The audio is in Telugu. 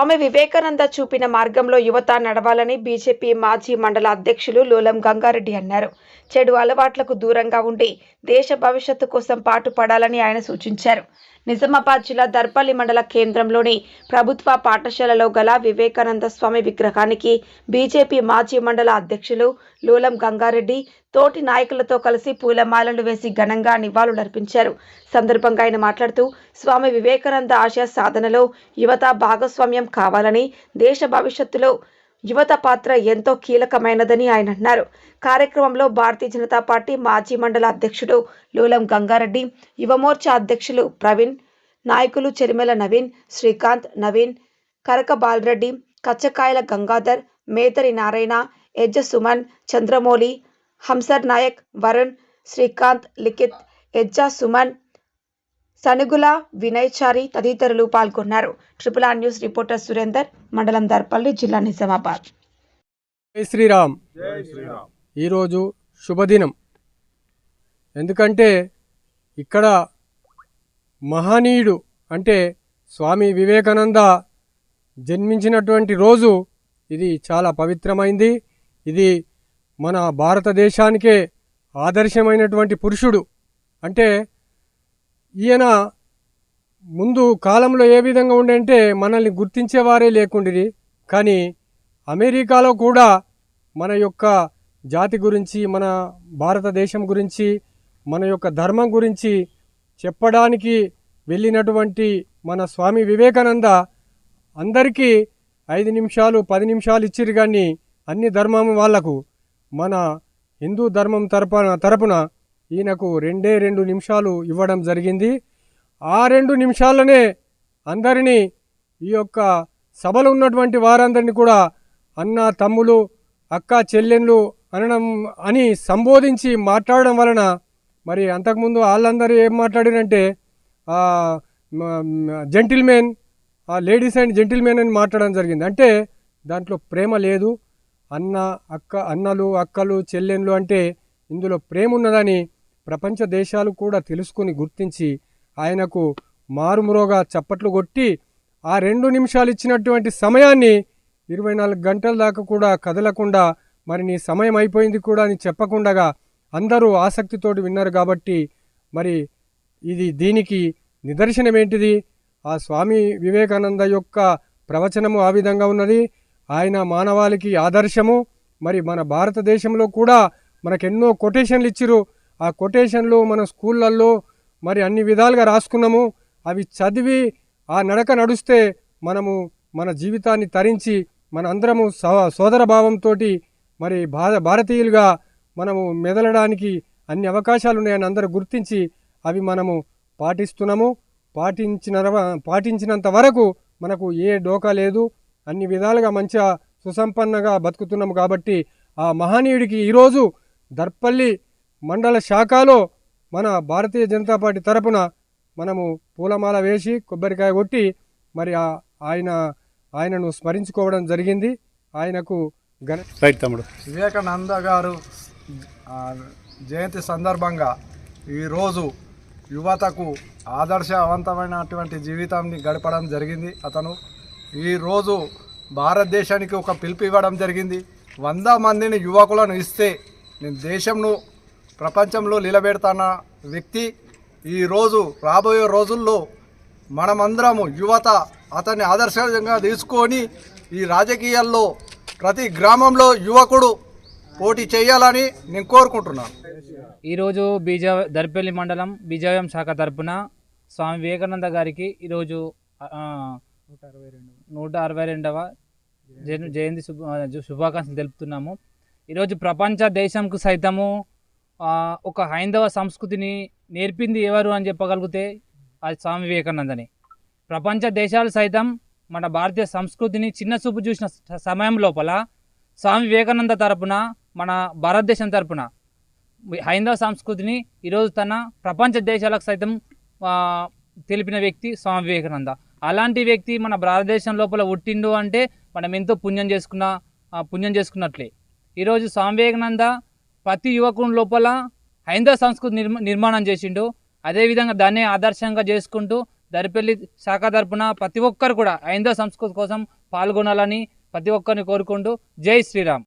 స్వామి వివేకానంద చూపిన మార్గంలో యువత నడవాలని బీజేపీ మాజీ మండల అధ్యక్షులు లూలం గంగారెడ్డి అన్నారు. చెడు అలవాట్లకు దూరంగా ఉండి దేశ భవిష్యత్తు కోసం పాటుపడాలని ఆయన సూచించారు. నిజామాబాద్ జిల్లా దర్పల్లి మండల కేంద్రంలోని ప్రభుత్వ పాఠశాలలో గల వివేకానంద స్వామి విగ్రహానికి బీజేపీ మాజీ మండల అధ్యక్షులు లూలం గంగారెడ్డి తోటి నాయకులతో కలిసి పూలమాలలు వేసి ఘనంగా నివాళులర్పించారు. సందర్భంగా ఆయన మాట్లాడుతూ స్వామి వివేకానంద ఆశయ సాధనలో యువత భాగస్వామ్యం కావాలని దేశ భవిష్యత్తులో యువత పాత్ర ఎంతో కీలకమైనదని ఆయన అన్నారు. కార్యక్రమంలో భారతీయ జనతా పార్టీ మాజీ మండల అధ్యక్షుడు లూలం గంగారెడ్డి యువమోర్చా అధ్యక్షులు ప్రవీణ్ నాయకులు చెరిమెల నవీన్ శ్రీకాంత్ నవీన్ కరక బాలరెడ్డి కచ్చకాయల గంగాధర్ మేతరి నారాయణ ఎజ్జ సుమన్ చంద్రమౌళి హంసర్ నాయక్ వరుణ్ శ్రీకాంత్ లిఖిత్ ఎజ్జా సుమన్ సనుగుల వినయ్చారి తదితరులు పాల్గొన్నారు. Triple R news reporter Surender మండలం దర్పల్లి జిల్లా నిజామాబాద్. జై శ్రీరామ్. ఈరోజు శుభదినం. ఎందుకంటే ఇక్కడ మహనీయుడు అంటే స్వామి వివేకానంద జన్మించినటువంటి రోజు. ఇది చాలా పవిత్రమైంది. ఇది మన భారతదేశానికే ఆదర్శమైనటువంటి పురుషుడు. అంటే ఈయన ముందు కాలంలో ఏ విధంగా ఉండంటే మనల్ని గుర్తించేవారే లేకుండిరి. కానీ అమెరికాలో కూడా మన యొక్క జాతి గురించి మన భారతదేశం గురించి మన యొక్క ధర్మం గురించి చెప్పడానికి వెళ్ళినటువంటి మన స్వామి వివేకానంద అందరికీ ఐదు నిమిషాలు పది నిమిషాలు ఇచ్చిరు కానీ అన్ని ధర్మం వాళ్ళకు. మన హిందూ ధర్మం తరపున తరపున ఈయనకు రెండే రెండు నిమిషాలు ఇవ్వడం జరిగింది. ఆ రెండు నిమిషాలనే అందరినీ ఈ యొక్క సభలో ఉన్నటువంటి వారందరినీ కూడా అన్న తమ్ములు అక్క చెల్లెళ్ళు అనడం అని సంబోధించి మాట్లాడడం వలన మరి అంతకుముందు వాళ్ళందరూ ఏం మాట్లాడారంటే జెంటిల్మెన్ లేడీస్ అండ్ జెంటిల్మెన్ అని మాట్లాడడం జరిగింది. అంటే దాంట్లో ప్రేమ లేదు. అన్న అక్క అన్నలు అక్కలు చెల్లెళ్ళు అంటే ఇందులో ప్రేమ ఉన్నదని ప్రపంచ దేశాలు కూడా తెలుసుకుని గుర్తించి ఆయనకు మారుమురోగా చప్పట్లు కొట్టి ఆ రెండు నిమిషాలు ఇచ్చినటువంటి సమయాన్ని ఇరవై నాలుగు గంటల దాకా కూడా కదలకుండా మరి నీ సమయం అయిపోయింది కూడా అని చెప్పకుండగా అందరూ ఆసక్తితోటి విన్నారు కాబట్టి మరి ఇది దీనికి నిదర్శనం ఏంటిది ఆ స్వామి వివేకానంద యొక్క ప్రవచనము ఆ విధంగా ఉన్నది. ఆయన మానవాళికి ఆదర్శము. మరి మన భారతదేశంలో కూడా మనకెన్నో కొటేషన్లు ఇచ్చిరు ఆ కొటేషన్లు మన స్కూళ్ళల్లో మరి అన్ని విధాలుగా రాసుకున్నాము. అవి చదివి ఆ నడక నడుస్తే మనము మన జీవితాన్ని తరించి మన అందరము సోదర భావంతో మరి భారతీయులుగా మనము మెదలడానికి అన్ని అవకాశాలు ఉన్నాయని అందరూ గుర్తించి అవి మనము పాటిస్తున్నాము. పాటించిన పాటించినంత వరకు మనకు ఏ డోకా లేదు. అన్ని విధాలుగా మంచిగా సుసంపన్నగా బతుకుతున్నాము కాబట్టి ఆ మహనీయుడికి ఈరోజు దర్పల్లి మండల శాఖలో మన భారతీయ జనతా పార్టీ తరపున మనము పూలమాల వేసి కొబ్బరికాయ కొట్టి మరి ఆ ఆయన ఆయనను స్మరించుకోవడం జరిగింది. ఆయనకు రైట్ తమ్ముడు. వివేకానంద గారు ఆ, జయంతి సందర్భంగా ఈరోజు యువతకు ఆదర్శవంతమైనటువంటి జీవితాన్ని గడపడం జరిగింది. అతను ఈరోజు భారతదేశానికి ఒక పిలుపు ఇవ్వడం జరిగింది. వంద మందిని యువకులను ఇస్తే నేను దేశంను ప్రపంచంలో నిలబెడతాన వ్యక్తి ఈరోజు రాబోయే రోజుల్లో మనమందరము యువత అతన్ని ఆదర్శంగా తీసుకొని ఈ రాజకీయాల్లో ప్రతి గ్రామంలో యువకుడు పోటీ చేయాలని నేను కోరుకుంటున్నాను. ఈరోజు బీజ దర్పల్లి మండలం బీజాయం శాఖ తరపున స్వామి వివేకానంద గారికి ఈరోజు నూట అరవై రెండవ జన్- జయంతి శుభ శుభాకాంక్షలు తెలుపుతున్నాము. ఈరోజు ప్రపంచ దేశంకు సైతము ఒక హైందవ సంస్కృతిని నేర్పింది ఎవరు అని చెప్పగలిగితే అది స్వామి వివేకానందని. ప్రపంచ దేశాలు సైతం మన భారతీయ సంస్కృతిని చిన్న చూపు చూసిన సమయం లోపల స్వామి వివేకానంద తరపున మన భారతదేశం తరపున హైందవ సంస్కృతిని ఈరోజు తన ప్రపంచ దేశాలకు సైతం తెలిపిన వ్యక్తి స్వామి వివేకానంద. అలాంటి వ్యక్తి మన భారతదేశం లోపల పుట్టిండు అంటే మనం ఎంతో పుణ్యం చేసుకున్న ఆ, పుణ్యం చేసుకున్నట్లే. ఈరోజు స్వామి వివేకానంద ప్రతి యువకుని లోపల హైందవ సంస్కృతి నిర్మాణం చేసిండు. అదేవిధంగా దాన్నే ఆదర్శంగా చేసుకుంటూ దరిపల్లి శాఖ తరపున ప్రతి ఒక్కరు కూడా హైందవ సంస్కృతి కోసం పాల్గొనాలని ప్రతి ఒక్కరిని కోరుకుంటూ జై శ్రీరామ్.